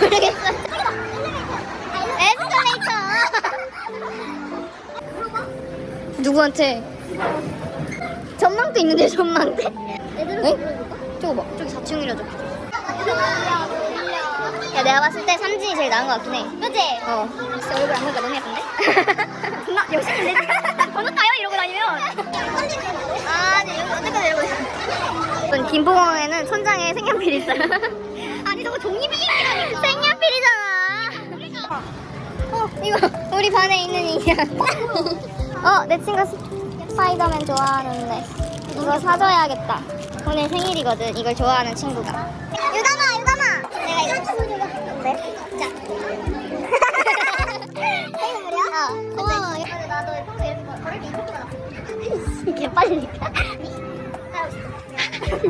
모르겠어. 에스컬레이터. 누구한테? 전망대 있는데 전망대? 응? 저거 봐. 저기 4층이라 적혀. 야 내가 봤을 때 3진이 제일 나은 것 같긴 해. 그치? 어. 진짜 얼굴 안 보니까 너무 예쁜데? 존나 열심히 내지. 번호 따요 다니면. 아, 네 여기 언제까지 이러고 있어. 이번 김포공항에는 천장에 색연필이 있어요. 아니 저거 종이비행기라니까. 색연필이잖아. 어 이거 우리 반에 있는 인형. 어 내 친구 스파이더맨 좋아하는데 이거 사줘야겠다. 오늘 생일이거든. 이걸 좋아하는 친구가. 유담아, 유담아. 내가 이거 네. 자. 생일이야? 어. 고마워. 근데 나도 개 빨리.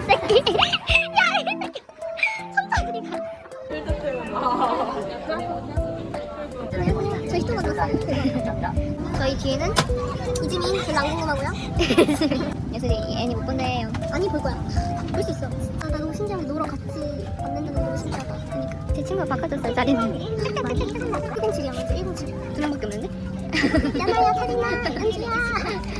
새끼. 야, 이 새끼. 손자들이 가. 저희 또. 저희 뒤에는 이즈민 별로 안 궁금하고요. 예슬이 애니 못 본대요. 아니 볼 거야. 볼 수 있어. 아, 나 너무 신기하게 노랑 같이 게 너무 신기하다. 그러니까 제 친구가 바꿔줬어요 자리는. 107이야 맞지? 107. 두 명밖에 없는데? 야마야 타지마 안주야.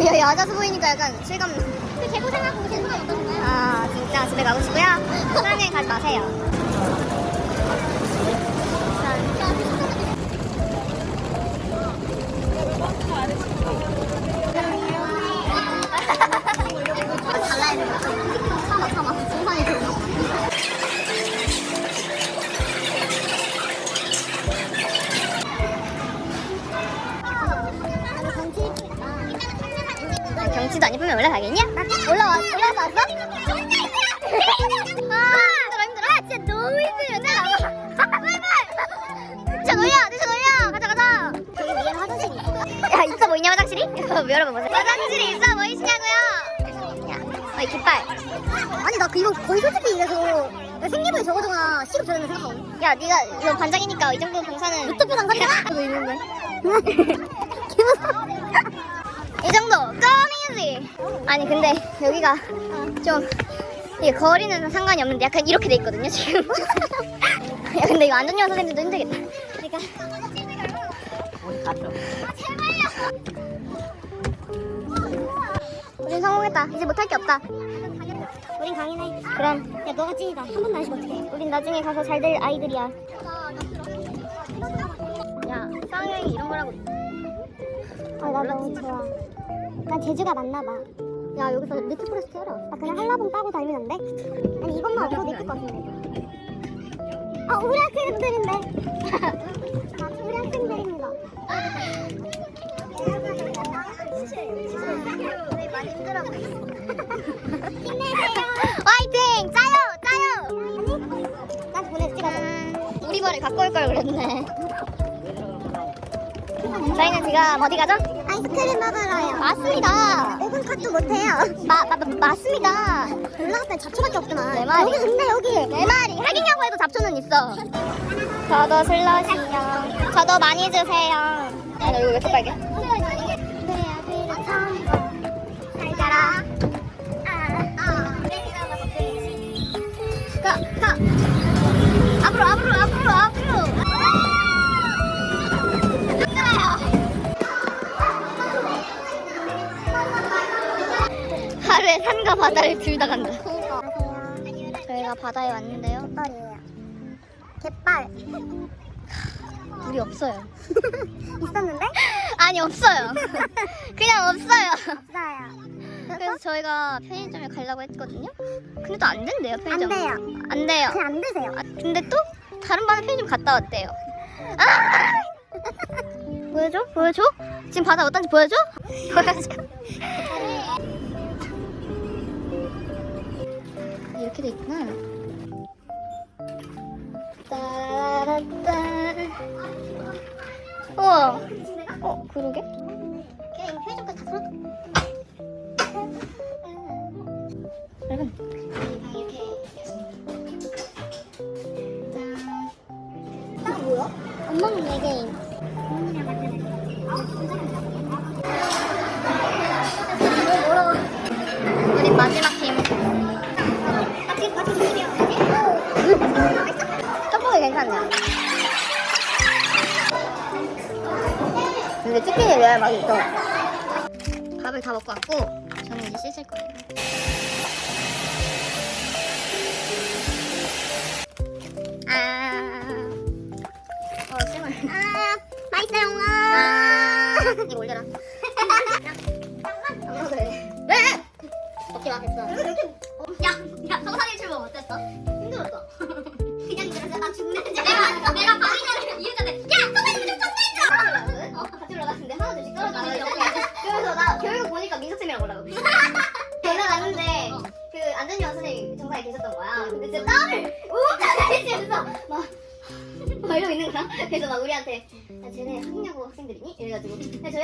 어, 야, 야자수 보이니까 약간 실감. 개고생하고 오신 소감 어떠신가요? 아, 진짜 집에 가고 싶고요. 사랑해 가지 마세요. 경치도 안 예쁘면 올라가겠냐? 올라와, 올라왔어? 아, 힘들어, 힘들어. 아, 진짜 너무 힘들어. 나 빨리, 자, 놀려. 가자, 가자. 저기 위에 화장실이 있어. 야, 있어 보이냐, 화장실이? 여러분 보세요. 화장실이 있어 보이시냐고요? 야, 어이, 깃발. 아니, 나 이거 거의 솔직히 얘기해서 생리부에 적어두거나 시급 줘야 된다 생각하고. 야, 네가 이거 반장이니까 이 정도 봉사는. 유튜브 강사잖아? 그거 있는데. 기분 이 정도 껌 이지 아니 근데 여기가 좀 이게 거리는 상관이 없는데 약간 이렇게 돼 있거든요 지금. 야 근데 이거 안전요원 선생님도 힘들겠다. 그러니까. 우린 성공했다. 이제 못할 게 없다. 우린 강인해. 그럼. 야 너가 찐이다. 한안 쉬면 어떡해? 우린 나중에 가서 잘 될 아이들이야. 야 쌍여행이 이런 거라고 아, 나 너무 좋아. 난 제주가 맞나 봐. 야, 여기서 네트프레스 켜라. 아, 그냥 한라봉 따고 다니면 안 돼? 아니, 이것만 없어도 이쁠 것 같은데. 아, 우리 학생들인데. 우리 학생들입니다. 많이 힘들어. 힘내세요. 화이팅! 짜요! 짜요! 나한테 보내주지, 가자. 우리 발에 갖고 올 걸 그랬네. 저희는 지금 어디 가죠? 아이스크림 먹으러요. 맞습니다. 5분 컷도 못해요. 마, 마, 마, 맞습니다. 올라갈 땐 잡초밖에 없구만. 내 말이. 여기 근데 여기. 내 말이. 하긴냐고 해도 잡초는 있어. 저도 슬러시요. 저도 많이 주세요. 아, 나 이거 왜 이렇게 빨개? 가 바다에 왔는데요. 갯벌이에요. 갯벌. 물이 없어요. 있었는데? 아니 없어요. 그냥 없어요. 없어요. 그래서 저희가 편의점에 가려고 했거든요. 근데 또 안 된대요 안 편의점. 돼요. 안 돼요. 그냥 안 드세요. 아, 근데 또 다른 반에 편의점 갔다 왔대요. 아! 보여줘? 보여줘? 지금 바다 어떤지 보여줘? 보여줘. 이렇게 돼 있구나. 따라따. 우와. 어, 그러게? 그냥 편의점까지 다 털었다. 여러분. 딱 뭐야? 엄마는 외계인. 우리 마지막 팀. 떡볶이 괜 찮네요. 근데 치킨이 왜 맛있어? 밥을 다 먹고 왔고 저는 이제 씻을 거예요. 아, 어 쌤을. 아, 맛있어요. 아, 이거 올려라. 안 먹어도 돼. 왜? 먹지 마, 됐어.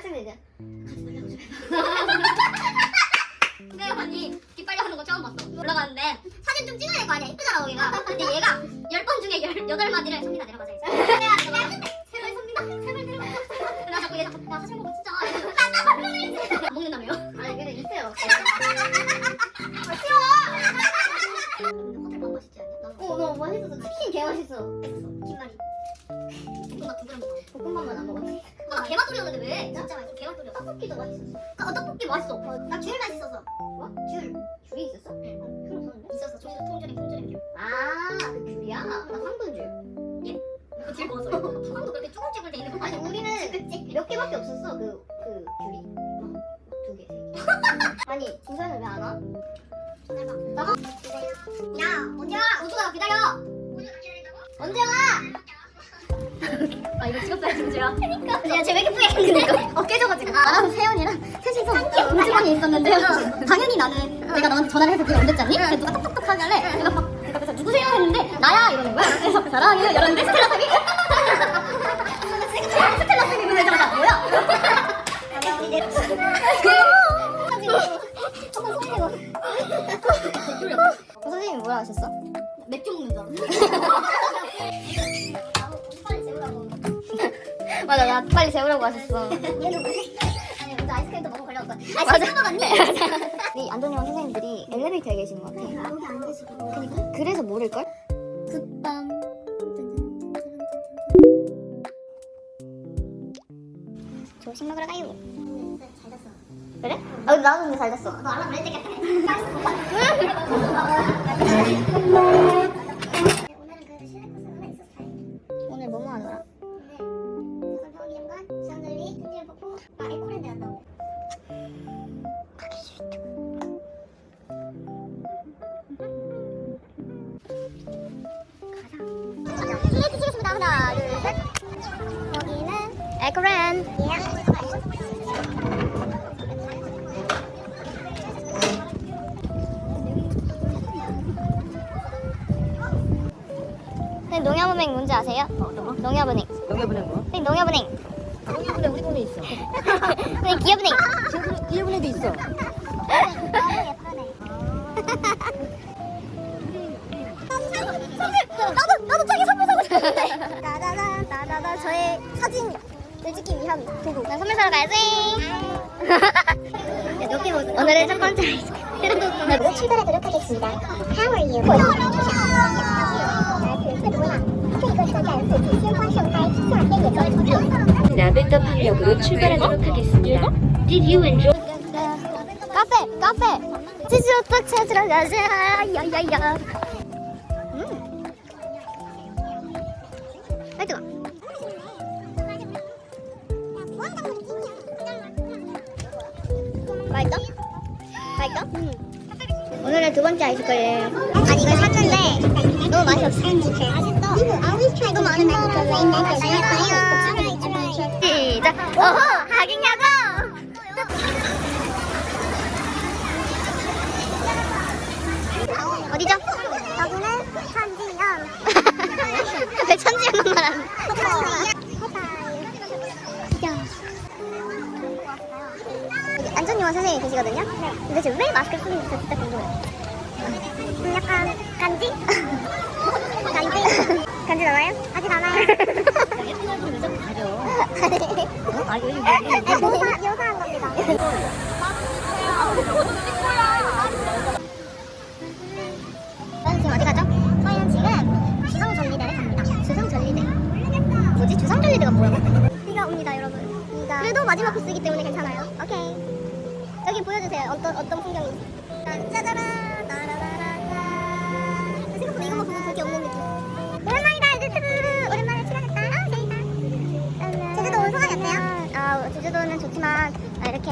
학생들 이제 가지 말라고 좀 근데 언니 깃발리 하는 거 처음 봤어. 올라가는데 사진 좀 찍어야 될 거 아니야? 이쁘잖아 거기가. 근데 얘가 열 번 중에 열, 여덟 마디를 선민아 내려가자 떡볶이도 맛있었어. 아, 떡볶이 맛있어. 나귤 맛있었어. 뭐? 귤. 귤이 있었어? 응. 귤 없었는데? 있었어. 저기서 통조림, 통조림 귤. 아, 그 귤이야? 나 황금줄. 예? 그귤 먹었어. 황금도 그렇게 쭈글쭈글 돼 있는 거 아니, 우리는 몇 개밖에 없었어. 그, 그 귤이. 막두 개, 세 개. 아니, 김서연은 왜안 와? 전화해봐. 나가? 야, 언제 와? 우주가 기다려. 언제 와? 아 이거 찍었어야지 문제야? 그니까. 왜 이렇게 뿌얘 했는데 어 깨져가지고. 나랑 세연이랑 셋이서 음주방에 있었는데 당연히 나는 내가 너한테 전화를 해서 그게 언제잖니? 그래서 누가 톡톡톡 하길래 내가 막 내가 그래서 누구세요? 했는데 나야 이러는 거야. 그래서 사랑해요. 이러는데 스텔라 쌤이 스텔라 쌤이 문을 열자마자 뭐야? 어, 선생님이 뭐라 하셨어? 맥주 먹는다. 빨리 나 빨리 재우라고 하셨어. 얘는 뭐지? 아니, 먼저 아이스크림도 먹고 걸렸어. 아, 먹었네. 이 안전요원 선생님들이 엘리베이터에 계시는 것 같아. 여기 안 계시고. 그러니까 그래서 모를걸? 굿밤. 조식 먹으러 가요. 잘 잤어. 그래? 아, 나도 근데 잘 잤어. 너 알람 왜 때문에? 농협은행 뭔지 아세요? 농협은행. 농협은행 뭐? 네, 농협은행. 농협은행 우리 동네 있어. 네, 기업은행. 기업은행도 있어. 너무 예쁘네. 나도 나도 자기 선물 사고 싶었는데. 나다다 나다다 저의 사진을 찍기 위한 도구. 나 선물 사러 가야지. 오늘의 첫 번째 아이스크림. 모두 출발하도록 하겠습니다. How are you? 나베터 방역으로 출발하도록 하겠습니다. Did you enjoy? 카페 카페 치즈호떡 찾으러 가자 야야야 음 맛있어? 맛있어? 오늘의 두 번째 아이스크림 아니 이걸 샀는데 너무 맛이 없어 맛있어 너무 많은 거 시작 어허 하긴냐고 어디죠? 여기는 천지연. 왜 천지연만 말하는 안전요원 선생님이 계시거든요 근데 지금 왜 마스크를 쓰는지 진짜 궁금해요 음, 약간 간지? 간지? 간지 나나요? 아직 안 와요. 예쁜 얼굴 무조건 가려. 아, 여기 네, 뭐, 묘사, 묘사한 겁니다. 저는 지금 어디 가죠? 저희는 지금 지성전리대를 갑니다. 주성전리대 뭐지? 주성전리대가 뭐야? 비가 옵니다, 여러분. 비가. 그래도 마지막 코스이기 때문에 괜찮아요 오케이 여기 보여주세요 어떤 어떤 풍경인지 짜자라 이렇게,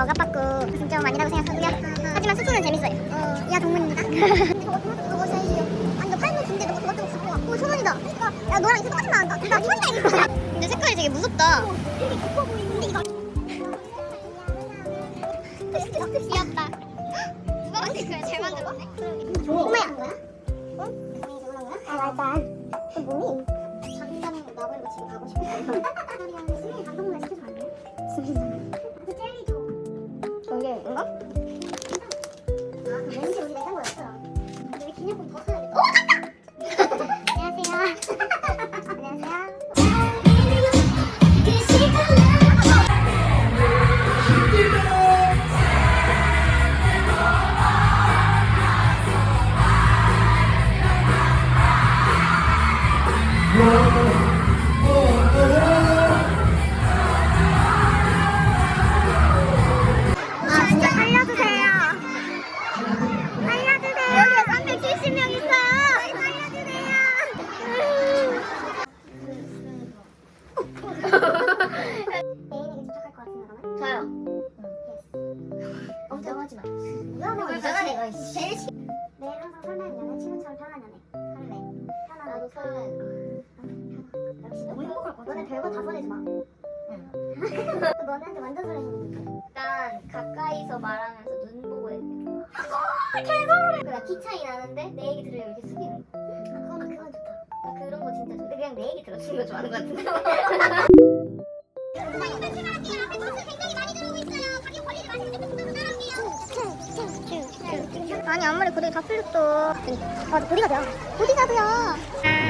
억압받고 가슴 좀 많이 나고 생각하고요. 하지만 숙소는 재밌어요. 어, 야, 동문입니다. 저거 저거 사이즈요. 아니, 너 팔면. 너가 저거 저거 갖고 와. 오, 천 원이다. 그러니까, 야, 너랑 이거 똑같이 나온다. 나 천원이야, 이거. 근데 색깔이 되게 무섭다. 되게 깊어 보이는데, 이거. 귀엽다. 누가 만든 거야? 잘 만들었네. 거야? 응? 아, 맞아. 그 뭐니? 잠깐 나버리고 집에 가고 싶어. 너네 별거 다 설레지 마. 응. 너네한테 완전 거. 일단 가까이서 말하면서 눈 보고 얘기해. 개소리. 그냥 키 차이 나는데 내 얘기 들으려고 이렇게 숙이는 거. 아, 그건 그건 좋다. 나 그런 거 진짜 좋아. 그냥 내 얘기 들어주는 거 좋아하는 거 같은데. 아니 아무리 고데기 다 풀렸어. 아 보디가드야. 보디가드야.